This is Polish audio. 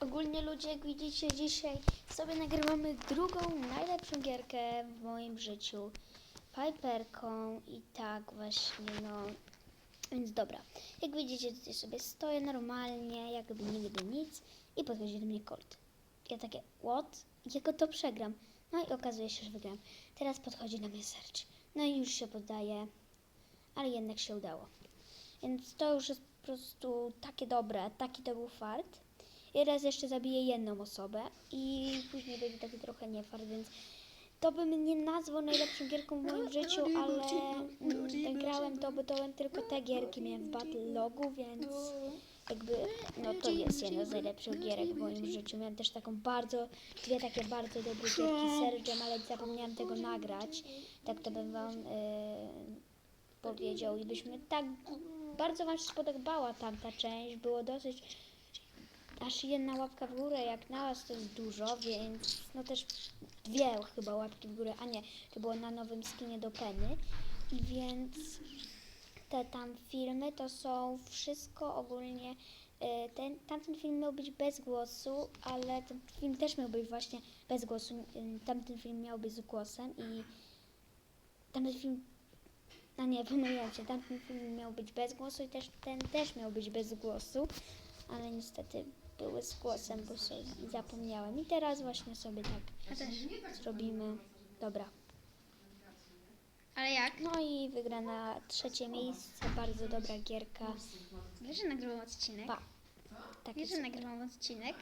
Ogólnie ludzie, jak widzicie, dzisiaj sobie nagrywamy drugą najlepszą gierkę w moim życiu. Piperką i tak właśnie, no. Więc dobra. Jak widzicie, tutaj sobie stoję normalnie, jakby nigdy nic i podchodzi do mnie Colt. Ja takie, what? Jak to przegram? No i okazuje się, że wygram. Teraz podchodzi do mnie Serge. No i już się poddaje, ale jednak się udało. Więc to już jest po prostu takie dobre, taki to był fart. I raz jeszcze zabiję jedną osobę i później będzie taki trochę niefart, więc to bym nie nazwał najlepszą gierką w moim życiu, ale mm, grałem to, bo to tylko te gierki miałem w Battle Logu, więc jakby no to jest jedna z najlepszych gierek w moim życiu. Miałem też taką bardzo, dwie takie bardzo dobre gierki z Sergem, ale zapomniałam tego nagrać. Tak to bym wam e, powiedział i byśmy tak bardzo wam się spodobała tamta część. Było dosyć aż jedna łapka w górę, jak na was to jest dużo, więc no też dwie chyba łapki w górę, a nie, to było na nowym skinie do Penny. I więc te tam filmy to są wszystko ogólnie. e, Ten, tamten film miał być bez głosu, ale ten film też miał być właśnie bez głosu. Tamten film miał być z głosem i tamten film. A nie, pomyliłam się. Tamten film miał być bez głosu i też ten też miał być bez głosu, ale niestety były z głosem, bo sobie zapomniałem. I teraz właśnie sobie tak zrobimy. Dobra. Ale jak? No i wygrana trzecie miejsce, bardzo dobra gierka. Wiesz, że nagrywam odcinek? Pa. Tak Wiesz, że nagrywam odcinek?